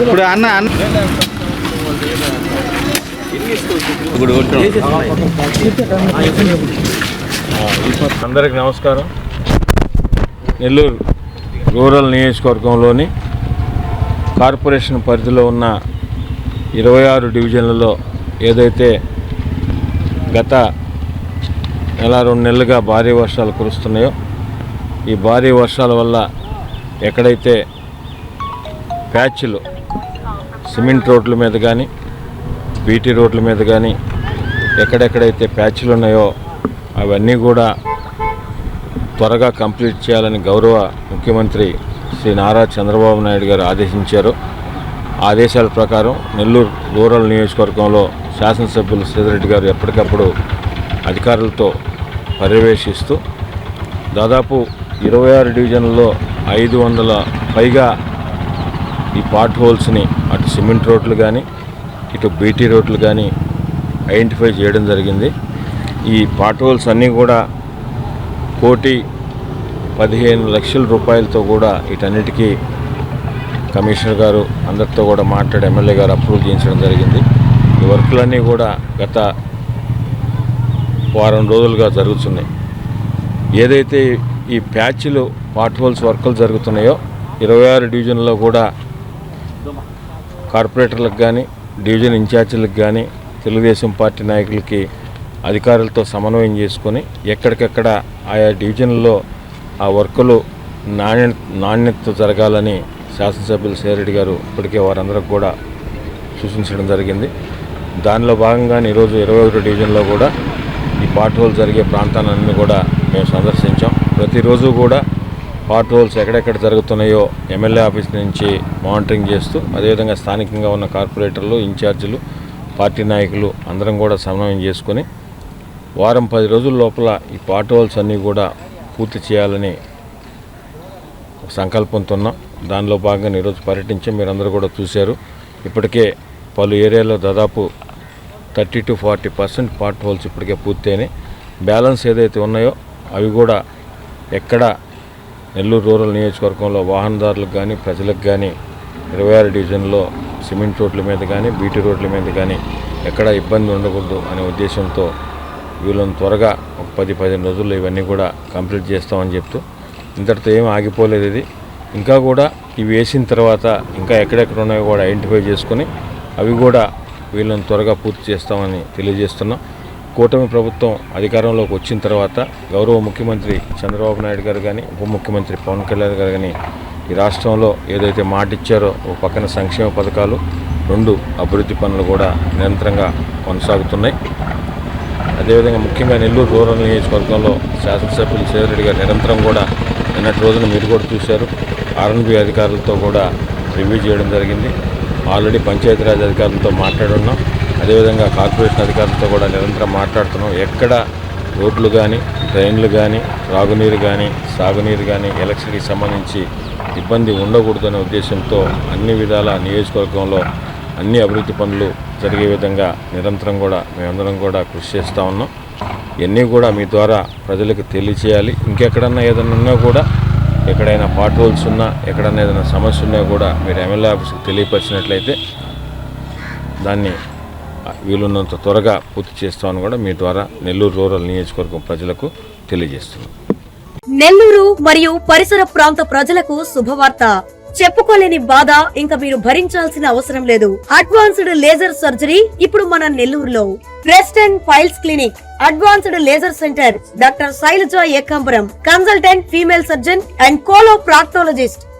ఇప్పుడు అన్న అన్న ఇప్పుడు అందరికి నమస్కారం నెల్లూరు రూరల్ నియోజకవర్గంలోని కార్పొరేషన్ పరిధిలో ఉన్న ఇరవై ఆరు డివిజన్లలో ఏదైతే గత నెల రెండు నెలలుగా భారీ వర్షాలు కురుస్తున్నాయో ఈ భారీ వర్షాల వల్ల ఎక్కడైతే ప్యాచ్లు సిమెంట్ రోడ్ల మీద కానీ బీటీ రోడ్ల మీద కానీ ఎక్కడెక్కడైతే ప్యాచ్లు ఉన్నాయో అవన్నీ కూడా త్వరగా కంప్లీట్ చేయాలని గౌరవ ముఖ్యమంత్రి శ్రీ నారా చంద్రబాబు నాయుడు గారు ఆదేశించారు. ఆదేశాల ప్రకారం నెల్లూరు రూరల్ నియోజకవర్గంలో శాసనసభ్యులు శ్రీధరెడ్డి గారు ఎప్పటికప్పుడు అధికారులతో పర్యవేక్షిస్తూ దాదాపు ఇరవై ఆరు డివిజన్లలో ఐదు వందల పైగా ఈ పాట్ హోల్స్ని అటు సిమెంట్ రోడ్లు కానీ ఇటు బీటీ రోడ్లు కానీ ఐడెంటిఫై చేయడం జరిగింది. ఈ పాట్ హోల్స్ అన్నీ కూడా కోటి పదిహేను లక్షల రూపాయలతో కూడా వీటన్నిటికీ కమిషనర్ గారు అందరితో కూడా మాట్లాడి ఎమ్మెల్యే గారు అప్రూవ్ చేయించడం జరిగింది. ఈ వర్కులన్నీ కూడా గత వారం రోజులుగా జరుగుతున్నాయి. ఏదైతే ఈ ప్యాచ్లు పాట్హోల్స్ వర్కులు జరుగుతున్నాయో ఇరవై ఆరు డివిజన్లో కూడా కార్పొరేటర్లకు కానీ డివిజన్ ఇన్ఛార్జీలకు కానీ తెలుగుదేశం పార్టీ నాయకులకి అధికారులతో సమన్వయం చేసుకొని ఎక్కడికెక్కడ ఆయా డివిజన్లలో ఆ వర్కులు నాణ్య నాణ్యత జరగాలని శాసనసభ్యులు సేరెడ్డి గారు ఇప్పటికే వారందరికి కూడా సూచించడం జరిగింది. దానిలో భాగంగానే ఈరోజు ఇరవై ఒకటి డివిజన్లో కూడా ఈ పాట్ హోల్ జరిగే ప్రాంతాలన్నీ కూడా మేము సందర్శించాం. ప్రతిరోజు కూడా పాట్ హోల్స్ ఎక్కడెక్కడ జరుగుతున్నాయో ఎమ్మెల్యే ఆఫీస్ నుంచి మానిటరింగ్ చేస్తూ అదేవిధంగా స్థానికంగా ఉన్న కార్పొరేటర్లు ఇన్ఛార్జీలు పార్టీ నాయకులు అందరం కూడా సమన్వయం చేసుకొని వారం పది రోజుల లోపల ఈ పాట్ హోల్స్ అన్నీ కూడా పూర్తి చేయాలని సంకల్పంతో ఉన్నాం దానిలో భాగంగా ఈరోజు పర్యటించి మీరందరూ కూడా చూశారు. ఇప్పటికే పలు ఏరియాలో దాదాపు thirty to forty percent part holes ఇప్పటికే పూర్తయినాయి. బ్యాలెన్స్ ఏదైతే ఉన్నాయో అవి కూడా ఎక్కడ నెల్లూరు రూరల్ నియోజకవర్గంలో వాహనదారులకు కానీ ప్రజలకు కానీ ఇరవై ఆరు డివిజన్లో సిమెంట్ రోడ్ల మీద కానీ బీటీ రోడ్ల మీద కానీ ఎక్కడ ఇబ్బంది ఉండకూడదు అనే ఉద్దేశంతో వీళ్ళని త్వరగా ఒక పది పదిహేను రోజుల్లో ఇవన్నీ కూడా కంప్లీట్ చేస్తామని చెప్తూ ఇంతటితో ఏం ఆగిపోలేదు ఇది. ఇంకా కూడా ఇవి వేసిన తర్వాత ఇంకా ఎక్కడెక్కడ ఉన్నాయో కూడా ఐడెంటిఫై చేసుకొని అవి కూడా వీళ్ళని త్వరగా పూర్తి చేస్తామని తెలియజేస్తున్నాం. కూటమి ప్రభుత్వం అధికారంలోకి వచ్చిన తర్వాత గౌరవ ముఖ్యమంత్రి చంద్రబాబు నాయుడు గారు కానీ ఉప ముఖ్యమంత్రి పవన్ కళ్యాణ్ గారు కానీ ఈ రాష్ట్రంలో ఏదైతే మాట ఇచ్చారో ఒక పక్కన సంక్షేమ పథకాలు రెండు అభివృద్ధి పనులు కూడా నిరంతరంగా కొనసాగుతున్నాయి. అదేవిధంగా ముఖ్యంగా నెల్లూరు రూరల్ నియోజకవర్గంలో శాసనసభ్యులు సేవరెడ్డి గారు నిరంతరం కూడా నిన్నటి రోజున మీరు కూడా చూశారు. ఆర్ఎన్బి అధికారులతో కూడా రివ్యూ చేయడం జరిగింది. ఆల్రెడీ పంచాయతీరాజ్ అధికారులతో మాట్లాడున్నాం. అదేవిధంగా కార్పొరేషన్ అధికారులతో కూడా నిరంతరం మాట్లాడుతున్నాం. ఎక్కడ రోడ్లు కానీ ట్రైన్లు కానీ త్రాగునీరు కానీ సాగునీరు కానీ ఎలక్షన్కి సంబంధించి ఇబ్బంది ఉండకూడదనే ఉద్దేశంతో అన్ని విధాల నియోజకవర్గంలో అన్ని అభివృద్ధి పనులు జరిగే విధంగా నిరంతరం కూడా మేమందరం కూడా కృషి చేస్తూ ఉన్నాం. ఇవన్నీ కూడా మీ ద్వారా ప్రజలకు తెలియచేయాలి. ఇంకెక్కడన్నా ఏదైనా ఉన్నా కూడా ఎక్కడైనా పాట్ హోల్స్ ఉన్నా ఎక్కడన్నా ఏదైనా సమస్య ఉన్నా కూడా మీరు ఎమ్మెల్యే ఆఫీస్కి తెలియపరిచినట్లయితే దాన్ని వీలున్నంత త్వరగా పూర్తి చేస్తామని కూడా మీ ద్వారా నెల్లూరు రూరల్ నియోజకవర్గం ప్రజలకు తెలియజేస్తున్నాం. నెల్లూరు మరియు పరిసర ప్రాంత ప్రజలకు శుభవార్త. చెప్పుకోలేని బాధ ఇంకా మీరు భరించాల్సిన అవసరం లేదు. అడ్వాన్స్డ్ లేజర్ సర్జరీ ఇప్పుడు మన నెల్లూరులో. Breast and piles clinic advanced laser centre doctor Shailaja Ekambaram consultant female surgeon and coloproctologist